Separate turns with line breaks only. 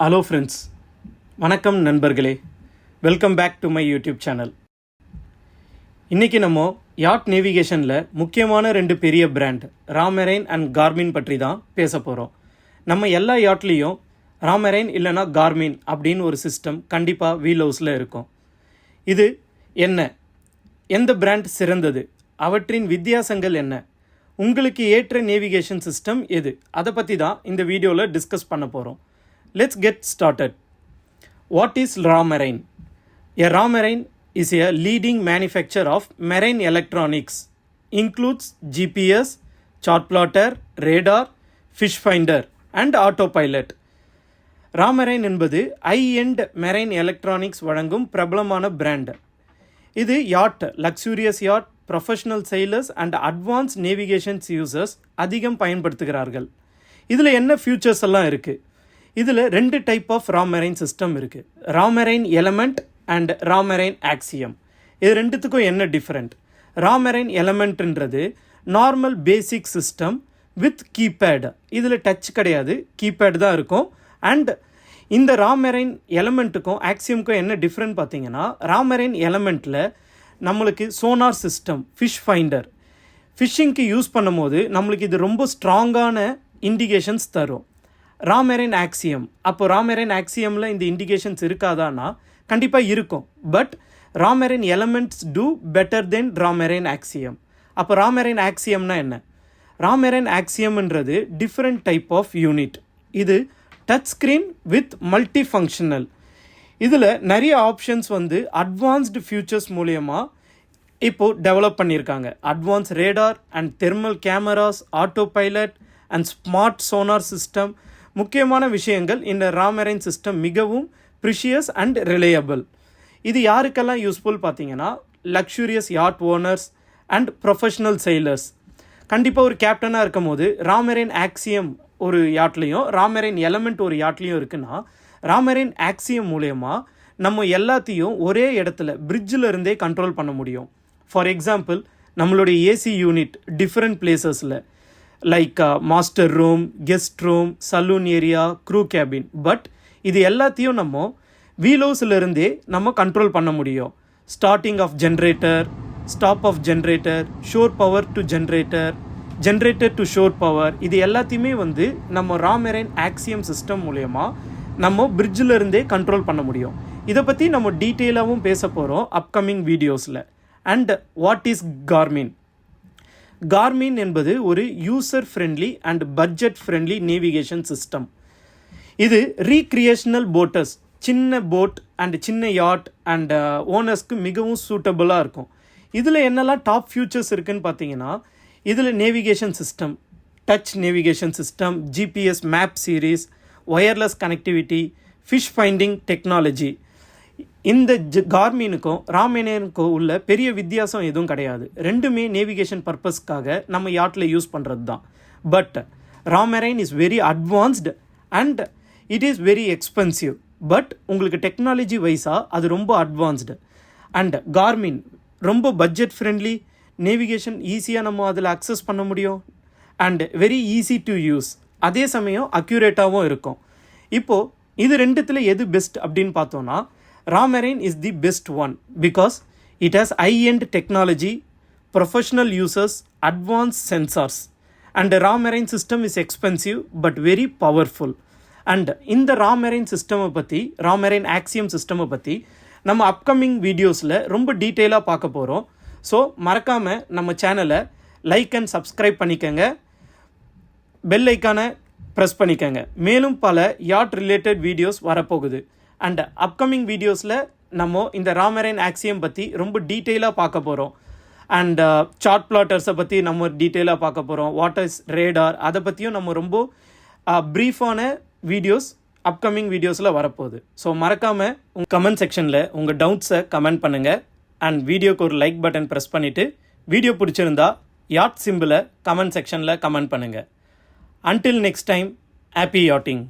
Hello friends வணக்கம் நண்பர்களே. Welcome back to my YouTube channel இன்றைக்கி நம்ம யாட் நேவிகேஷனில் முக்கியமான ரெண்டு பெரிய பிராண்ட் ராமெரைன் அண்ட் கார்மின் பற்றி தான் பேச போகிறோம் நம்ம எல்லா யாட்லேயும் ராமெரைன் இல்லைனா கார்மின் அப்படின்னு ஒரு சிஸ்டம் கண்டிப்பாக வீல் ஹவுஸில் இருக்கும். இது என்ன? எந்த பிராண்ட் சிறந்தது? அவற்றின் வித்தியாசங்கள் என்ன? உங்களுக்கு ஏற்ற நேவிகேஷன் சிஸ்டம் எது? அதை பற்றி தான் இந்த வீடியோவில் டிஸ்கஸ் பண்ண போகிறோம் let's get started what is Raymarine a Raymarine is a leading manufacture of marine electronics includes GPS chart plotter radar fish finder and auto pilot Raymarine என்பது ஐ எண்ட் மெரைன் எலக்ட்ரானிக்ஸ் வழங்கும் பிரபலமான brand இது yacht luxurious yacht professional sailors and advance navigations users அதிகம் பயன்படுத்துகிறார்கள். இதில் என்ன features எல்லாம் இருக்குது இதில் ரெண்டு டைப் ஆஃப் ராமெரைன் சிஸ்டம் இருக்குது Raymarine element and Raymarine Axiom இது ரெண்டுத்துக்கும் என்ன different Raymarine எலமெண்ட்ன்றது normal basic system with keypad இதில் டச் கிடையாது கீபேடு தான் இருக்கும். அண்ட் இந்த ராமரைன் எலமெண்ட்டுக்கும் ஆக்சியமுக்கும் என்ன டிஃப்ரெண்ட் பார்த்தீங்கன்னா ராமெரைன் எலமெண்ட்டில் நம்மளுக்கு சோனார் சிஸ்டம் ஃபிஷ் ஃபைண்டர் ஃபிஷ்ஷிங்க்கு யூஸ் பண்ணும்போது நம்மளுக்கு இது ரொம்ப ஸ்ட்ராங்கான இண்டிகேஷன்ஸ் தரும். ராமெரைன் ஆக்சியம் அப்போ ராமெரைன் ஆக்சியமில் இந்த இண்டிகேஷன்ஸ் இருக்காதான்னா கண்டிப்பாக இருக்கும். But Raymarine elements do better then Raymarine Axiom அப்போ ராமெரைன் ஆக்சியம்னா என்ன? ராமெரைன் ஆக்சியம்ன்றது டிஃப்ரெண்ட் டைப் ஆஃப் யூனிட் இது touch screen with multi functional இதில் நிறைய ஆப்ஷன்ஸ் வந்து அட்வான்ஸ்டு ஃபியூச்சர்ஸ் மூலயமா இப்போது டெவலப் பண்ணியிருக்காங்க. Advance radar and thermal cameras auto pilot and smart sonar system முக்கியமான விஷயங்கள். இந்த ராமரைன் சிஸ்டம் மிகவும் ப்ரிஷியஸ் அண்ட் ரிலையபிள் இது யாருக்கெல்லாம் யூஸ்ஃபுல் பார்த்தீங்கன்னா luxurious yacht owners and professional sailors கண்டிப்பாக ஒரு கேப்டனாக இருக்கும் போது ராமரைன் ஆக்சியம் ஒரு யாட்லேயும் ராமரைன் எலமெண்ட் ஒரு யாட்லேயும் இருக்குன்னா ராமரைன் ஆக்சியம் மூலயமா நம்ம எல்லாத்தையும் ஒரே இடத்துல பிரிட்ஜில் இருந்தே கண்ட்ரோல் பண்ண முடியும். ஃபார் எக்ஸாம்பிள் நம்மளுடைய AC unit different பிளேசஸில் like master room guest room saloon area crew cabin but இது எல்லாத்தையும் நம்ம வீலோஸிலிருந்தே நம்ம கண்ட்ரோல் பண்ண முடியும். Starting of generator stop of generator shore power to generator generator to shore power இது எல்லாத்தையுமே வந்து நம்ம ராமெரைன் ஆக்சியம் சிஸ்டம் மூலயமா நம்ம பிரிட்ஜில் இருந்தே கண்ட்ரோல் பண்ண முடியும். இதை பற்றி நம்ம டீட்டெயிலாகவும் பேச போகிறோம் அப்கமிங் வீடியோஸில் and what is Garmin Garmin என்பது ஒரு user friendly and budget friendly navigation system இது ரீக்ரியேஷனல் போட்டர்ஸ் சின்ன போட் அண்ட் சின்ன யாட் அண்ட் ஓனர்ஸ்க்கு மிகவும் சூட்டபுளாக இருக்கும். இதில் என்னெல்லாம் டாப் ஃபியூச்சர்ஸ் இருக்குன்னு பார்த்தீங்கன்னா இதில் navigation system touch navigation system GPS map series wireless connectivity fish finding technology இந்த ஜ கார்மீனுக்கும் ராமேனியனுக்கும் உள்ள பெரிய வித்தியாசம் எதுவும் கிடையாது. ரெண்டுமே நேவிகேஷன் பர்பஸ்க்காக நம்ம யாட்டில் யூஸ் பண்ணுறது தான் but Raymarine is very advanced and it is very expensive but உங்களுக்கு டெக்னாலஜி வைஸாக அது ரொம்ப அட்வான்ஸ்டு அண்ட் கார்மின் ரொம்ப பட்ஜெட் ஃப்ரெண்ட்லி நேவிகேஷன் ஈஸியாக நம்ம அதில் அக்சஸ் பண்ண முடியும். And very easy to use அதே சமயம் அக்யூரேட்டாகவும் இருக்கும். இப்போது இது ரெண்டுத்தில் எது பெஸ்ட் அப்படின்னு பார்த்தோன்னா ராமெரைன் is the best one because it has high end technology professional users advance sensors and ராமெரைன் system is expensive but very powerful and இந்த ராமெரைன் சிஸ்டமை பற்றி ராமெரைன் ஆக்சியம் சிஸ்டமை பற்றி நம்ம அப்கமிங் வீடியோஸில் ரொம்ப டீட்டெயிலாக பார்க்க போகிறோம் ஸோ மறக்காமல் நம்ம சேனலை லைக் அண்ட் சப்ஸ்கிரைப் பண்ணிக்கோங்க. பெல் ஐக்கானை ப்ரெஸ் பண்ணிக்கோங்க. மேலும் பல யாட் ரிலேட்டட் வீடியோஸ் வரப்போகுது. அண்ட் அப்கமிங் வீடியோஸில் நம்ம இந்த ராமரைன் ஆக்சியம் பற்றி ரொம்ப டீட்டெயிலாக பார்க்க போகிறோம் அண்ட் சார்ட் பிளாட்டர்ஸை பற்றி நம்ம டீட்டெயிலாக பார்க்க போகிறோம் வாட் இஸ் ரேடார் அதை பற்றியும் நம்ம ரொம்ப ப்ரீஃபான வீடியோஸ் அப்கமிங் வீடியோஸில் வரப்போகுது. ஸோ மறக்காமல் உங்கள் கமெண்ட் செக்ஷனில் உங்கள் டவுட்ஸை கமெண்ட் பண்ணுங்கள் அண்ட் வீடியோக்கு ஒரு லைக் பட்டன் ப்ரெஸ் பண்ணிவிட்டு வீடியோ பிடிச்சிருந்தா யாட் சிம்பிளை கமெண்ட் செக்ஷனில் கமெண்ட் பண்ணுங்கள் until next time happy yachting